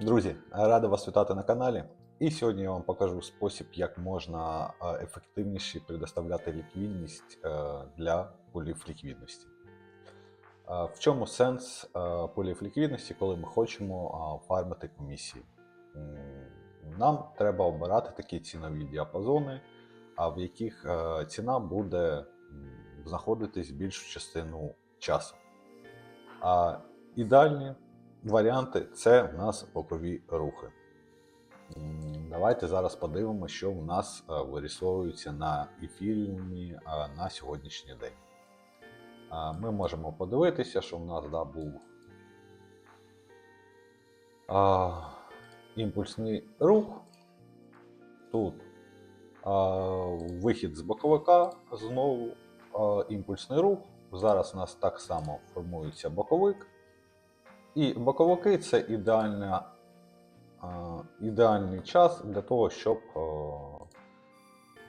Друзі, радий вас вітати на каналі. І сьогодні я вам покажу спосіб, як можна е, ефективніше предоставляти ліквідність е, для полів ліквідності. Е, В чому сенс полів ліквідності, коли ми хочемо фармити комісії? Нам треба обирати такі цінові діапазони, в яких ціна буде знаходитись більшу частину часу. А ідеальні варіанти це в нас бокові рухи. Давайте зараз подивимося, що в нас е, вирісовується на ефіріумі е, на сьогоднішній день. Е, Ми можемо подивитися, що в нас да, був а, імпульсний рух. Тут а, вихід з боковика, знову а, імпульсний рух. Зараз у нас так само формується боковик. І боковики це ідеальна, ідеальний час для того, щоб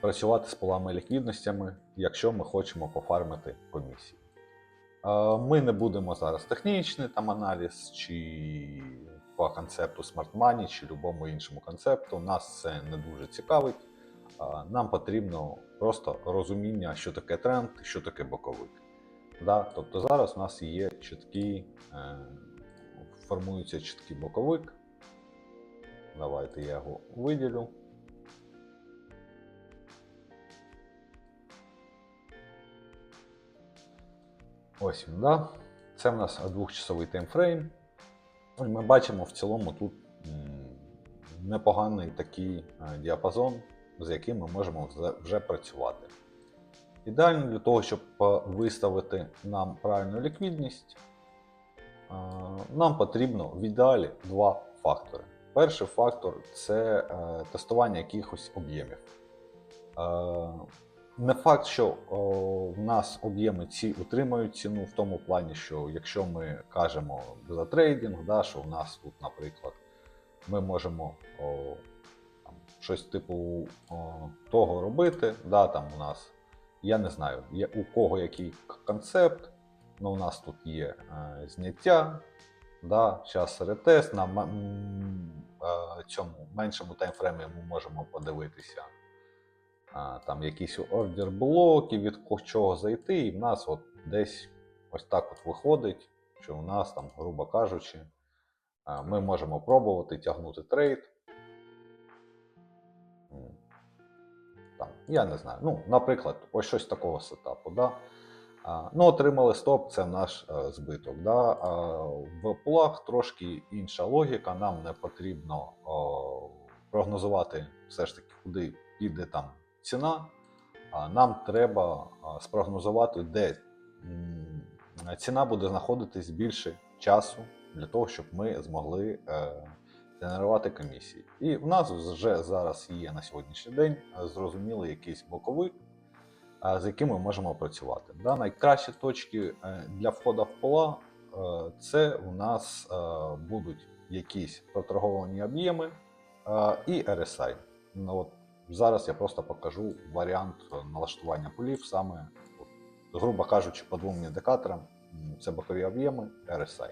працювати з полами ліквідностями, якщо ми хочемо пофармити комісії. Ми не будемо зараз технічний там аналіз чи по концепту Smart Money, чи любому іншому концепту. Нас це не дуже цікавить. Нам потрібно просто розуміння, що таке тренд, що таке боковик. Да? Тобто зараз у нас є чіткий, е, формується чіткий боковик. Давайте я його виділю. Ось він, да? Це в нас двохчасовий таймфрейм. Ми бачимо в цілому тут непоганий такий е, діапазон, з яким ми можемо вже- працювати. Ідеально для того, щоб е, виставити нам правильну ліквідність, нам потрібно в ідеалі два фактори. Перший фактор це е, тестування якихось об'ємів. Е, Не факт, що в нас об'єми ці утримають ціну в тому плані, що якщо ми кажемо за трейдинг, да, що у нас тут, наприклад, ми можемо о, там, щось типу о, того робити, да, там у нас я не знаю, у кого який концепт. Ну, у нас тут є е, зняття, да, час ретест. На е, цьому меншому таймфреймі ми можемо подивитися а, там якісь ордер блоки, від чого зайти, і в нас от десь ось так от виходить, що у нас там, грубо кажучи, а, ми можемо пробувати тягнути трейд. Там, я не знаю. Ну, наприклад, ось щось такого сетапу. Да? Ну, отримали стоп, це наш е, збиток. Да? В пулах трошки інша логіка. Нам не потрібно прогнозувати все ж таки, куди піде там ціна. Нам треба спрогнозувати, де ціна буде знаходитись більше часу для того, щоб ми змогли е, генерувати комісії. І в нас вже зараз є на сьогоднішній день е, зрозумілий якийсь боковик, з яким ми можемо працювати. Да, найкращі точки е, для входу в пола е, це у нас е, будуть якісь проторговані об'єми і RSI. Ну, от зараз я просто покажу варіант налаштування полів саме, грубо кажучи, по двом індикаторам. Це бокові об'єми RSI.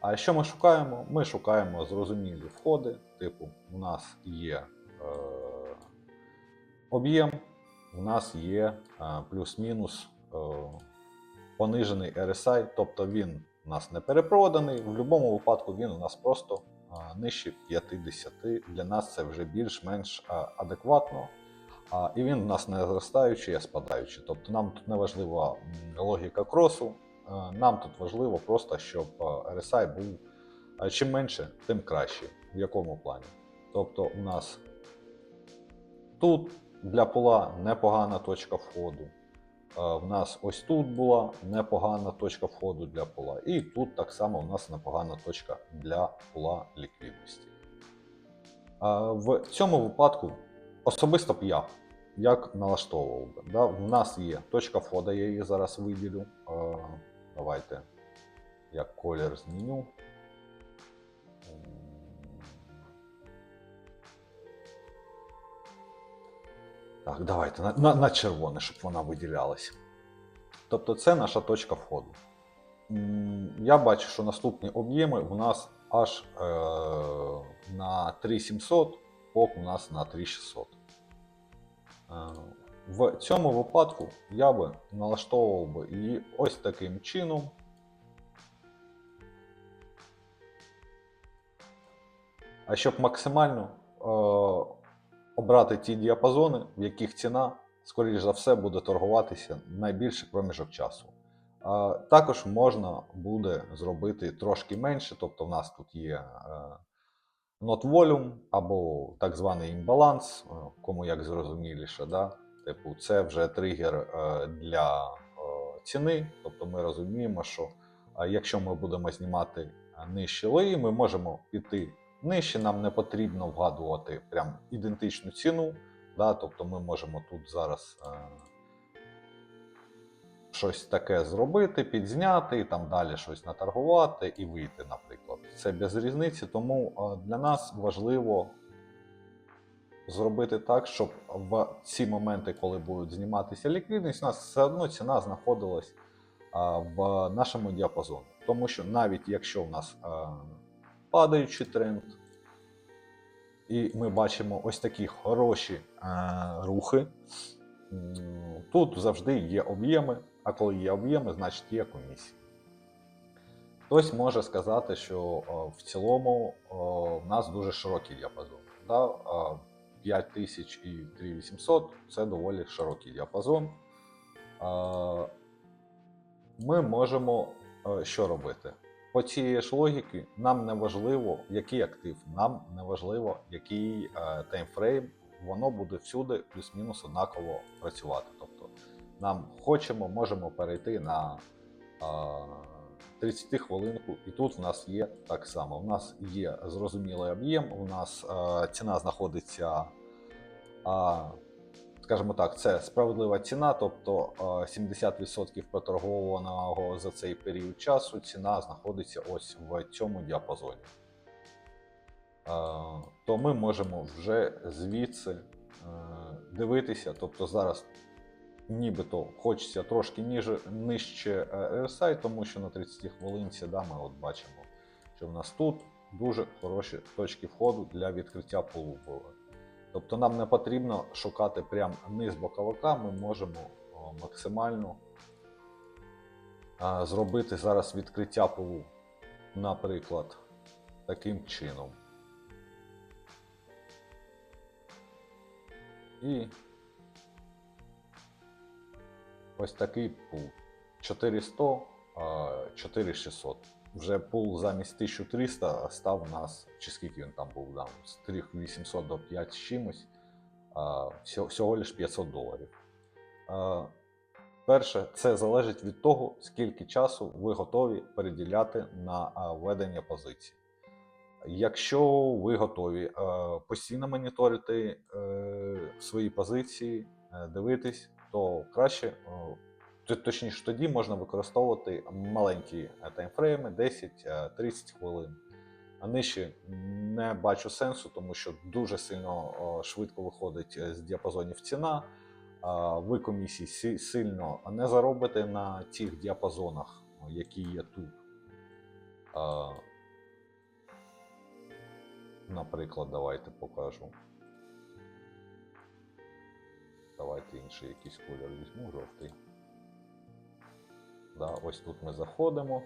А що ми шукаємо? Ми шукаємо зрозумілі входи, типу, у нас є е, об'єм, у нас є е, плюс-мінус е, понижений RSI, тобто він у нас не перепроданий, в будь-якому випадку він у нас просто е, нижче 50. Для нас це вже більш-менш адекватно. І він у нас не зростаючий, а спадаючий. Тобто нам тут не важлива логіка кросу, Нам тут важливо просто, щоб RSI був чим менше, тим краще. В якому плані? Тобто, у нас тут для пола непогана точка входу. Е, В нас ось тут була непогана точка входу для пола. І тут так само у нас непогана точка для пола ліквідності. Е, В цьому випадку особисто б я як налаштовував би. Да? У нас є точка входу, я її зараз виділю. Е, Давайте я колір зміню. Так, давайте на, на, на червоне, щоб вона виділялася. Тобто це наша точка входу. Я бачу, що наступні об'єми у нас аж е, на 3700, пок у нас на 3600. Е, В цьому випадку я би налаштовував би її ось таким чином. А щоб максимально е, обрати ті діапазони, в яких ціна, скоріш за все, буде торгуватися найбільший проміжок часу. Також можна буде зробити трошки менше, тобто в нас тут є е, not volume або так званий імбаланс, е, кому як зрозуміліше. Да? Типу, це вже тригер е, для ціни. Тобто ми розуміємо, що якщо ми будемо знімати нижчі лої, ми можемо піти нижче, нам не потрібно вгадувати прям ідентичну ціну. Да? Тобто ми можемо тут зараз е, щось таке зробити, підзняти, там далі щось наторгувати і вийти, наприклад. Це без різниці, тому е, для нас важливо зробити так, щоб в ці моменти, коли будуть зніматися ліквідність, у нас все одно ціна знаходилась а, в нашому діапазоні. Тому що навіть якщо в нас а, падаючий тренд, і ми бачимо ось такі хороші а, рухи, тут завжди є об'єми, а коли є об'єми, значить є комісії. Хтось може сказати, що о, в цілому о, в нас дуже широкий діапазон. Да? А, 5000 і 3800 це доволі широкий діапазон. Ми можемо е, що робити? По цієї ж логіки, нам не важливо, який актив, нам не важливо, який е, таймфрейм, воно буде всюди плюс-мінус однаково працювати. Тобто нам хочемо, можемо перейти на а, 30 хвилинку, і тут в нас є так само. У нас є зрозумілий об'єм, у нас а, ціна знаходиться, а, скажімо так, це справедлива ціна, тобто 70% проторгованого за цей період часу ціна знаходиться ось в цьому діапазоні. То ми можемо вже звідси е, дивитися, тобто зараз нібито хочеться трошки ніже, нижче е, RSI, тому що на 30 хвилинці да, ми от бачимо, що в нас тут дуже хороші точки входу для відкриття полу були. Тобто нам не потрібно шукати прям низ боковика, ми можемо максимально зробити зараз відкриття полу, наприклад, таким чином. І ось такий пул. 400, 4600. Вже пул замість 1300 став у нас, чи скільки він там був, да, з 3800 до 5 з чимось, а, всього, лиш 500 доларів. А, Перше, це залежить від того, скільки часу ви готові переділяти на ведення позицій. Якщо ви готові постійно моніторити е, свої позиції, е, дивитись, то краще, е, точніше, тоді можна використовувати маленькі е, таймфрейми 10-30 хвилин. А нижче не бачу сенсу, тому що дуже сильно швидко виходить е, з діапазонів ціна. Ви комісії сильно не заробите на тих діапазонах, які є тут. Наприклад, давайте покажу. Давайте інший якийсь колір візьму, жовтий. Да, ось тут ми заходимо.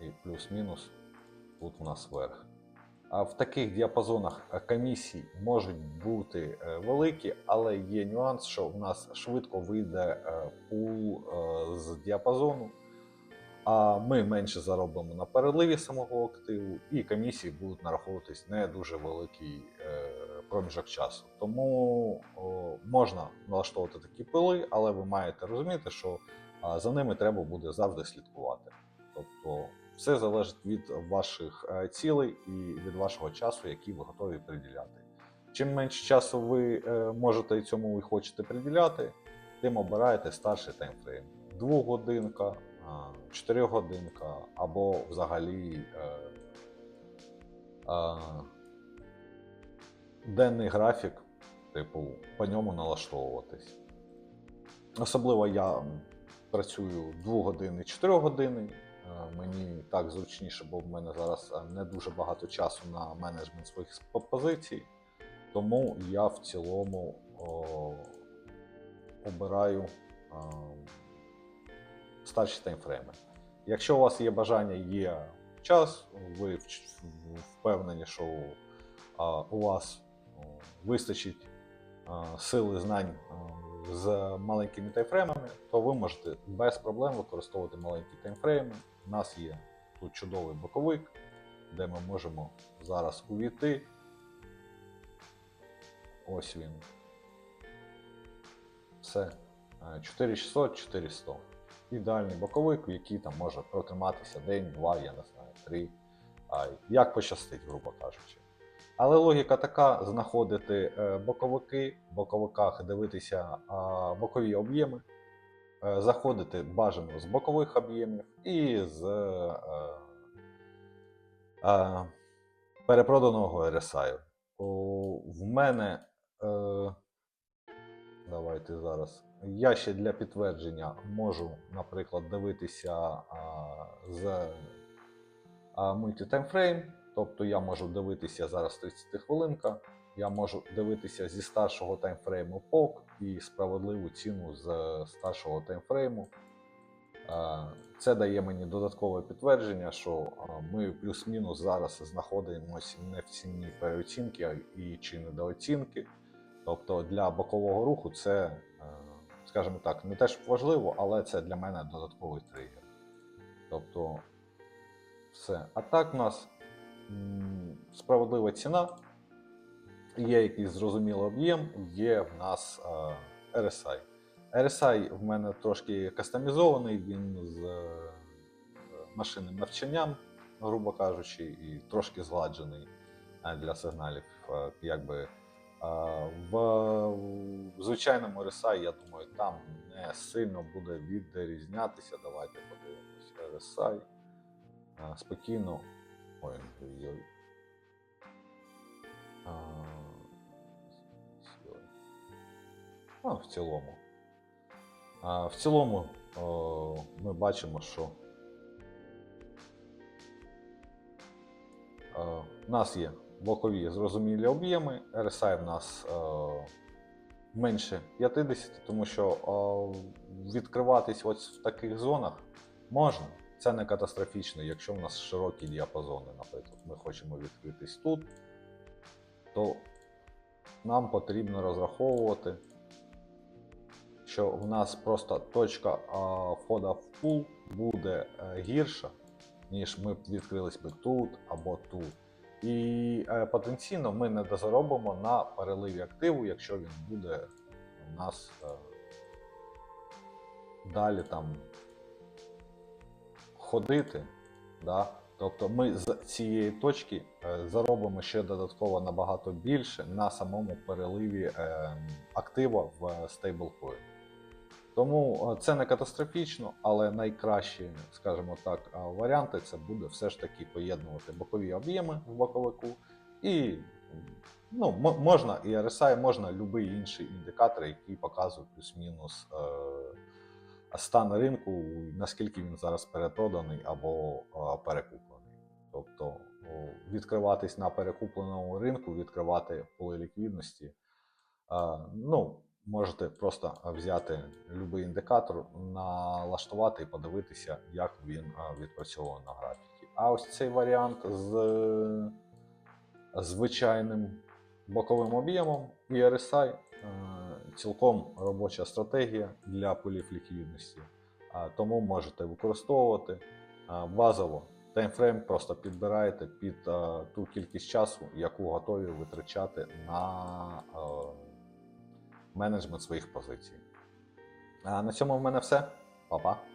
І плюс-мінус тут у нас верх. А в таких діапазонах е, комісій можуть бути е, великі, але є нюанс, що в нас швидко вийде е, пул з діапазону, а ми менше заробимо на переливі самого активу, і комісії будуть нараховуватись не дуже великий проміжок часу. Тому можна налаштовувати такі пили, але ви маєте розуміти, що за ними треба буде завжди слідкувати. Тобто все залежить від ваших е, цілей і від вашого часу, який ви готові приділяти. Чим менше часу ви е, можете і цьому ви хочете приділяти, тим обираєте старший таймфрейм. Двогодинка, 4 годинка або взагалі е, е, денний графік, типу, по ньому налаштовуватись. Особливо я працюю 2 години, 4 години. Е, Мені так зручніше, бо в мене зараз е, не дуже багато часу на менеджмент своїх позицій. Тому я в цілому о, обираю е, старші таймфрейми. Якщо у вас є бажання, є час, ви впевнені, що а, у вас о, вистачить а, сили знань а, з маленькими таймфреймами, то ви можете без проблем використовувати маленькі таймфрейми. У нас є тут чудовий боковик, де ми можемо зараз увійти. Ось він. Все. Е, 4600, 400. Ідеальний боковик, який там може протриматися день, два, я не знаю, три. Як пощастить, грубо кажучи. Але логіка така: знаходити е, боковики, в боковиках дивитися бокові об'єми, е, заходити бажано з бокових об'ємів і з е, перепроданого RSI. В мене. Давайте зараз. Я ще для підтвердження можу, наприклад, дивитися а, з а, мультитаймфрейм. Тобто я можу дивитися зараз 30 хвилинка, я можу дивитися зі старшого таймфрейму POC і справедливу ціну з старшого таймфрейму. Це дає мені додаткове підтвердження, що ми плюс-мінус зараз знаходимося не в ціні переоцінки і чи недооцінки. Тобто для бокового руху це, е, скажімо так, не теж важливо, але це для мене додатковий тригер. Тобто, все. А так у нас справедлива ціна, є якийсь зрозумілий об'єм, є в нас RSI. RSI в мене трошки кастомізований, він з е, машинним навчанням, грубо кажучи, і трошки згладжений для сигналів. Якби В, звичайному RSI, я думаю, там не сильно буде відрізнятися. Давайте подивимось RSI. Спокійно. Ой, ой, ой. А. А, в цілому. А, в цілому о, ми бачимо, що Е, У нас є бокові зрозумілі об'єми, RSI в нас е, менше 50, тому що е, відкриватись ось в таких зонах можна. Це не катастрофічно, якщо в нас широкі діапазони, наприклад, ми хочемо відкритись тут, то нам потрібно розраховувати, що в нас просто точка а, входу в пул буде е, гірша, ніж ми б відкрились би тут або тут. І е, потенційно ми не дозаробимо на переливі активу, якщо він буде у нас е, далі там ходити. Да? Тобто ми з цієї точки е, заробимо ще додатково набагато більше на самому переливі е, актива в стейблкоін. Тому е, це не катастрофічно, але найкращі, скажімо так, е, варіанти це буде все ж таки поєднувати бокові об'єми в боковику і ну, можна і RSI, можна будь-який інший індикатор, який показує плюс-мінус е, стан ринку, наскільки він зараз перепроданий або перекуплений. Тобто відкриватись на перекупленому ринку, відкривати поли ліквідності. Ну, можете просто взяти будь-який індикатор, налаштувати і подивитися, як він відпрацьовує на графіки. А ось цей варіант з звичайним боковим об'ємом і RSI цілком робоча стратегія для полів ліквідності. Тому можете використовувати базово. Таймфрейм просто підбираєте під ту кількість часу, яку готові витрачати на менеджмент своїх позицій. На цьому в мене все. Па-па.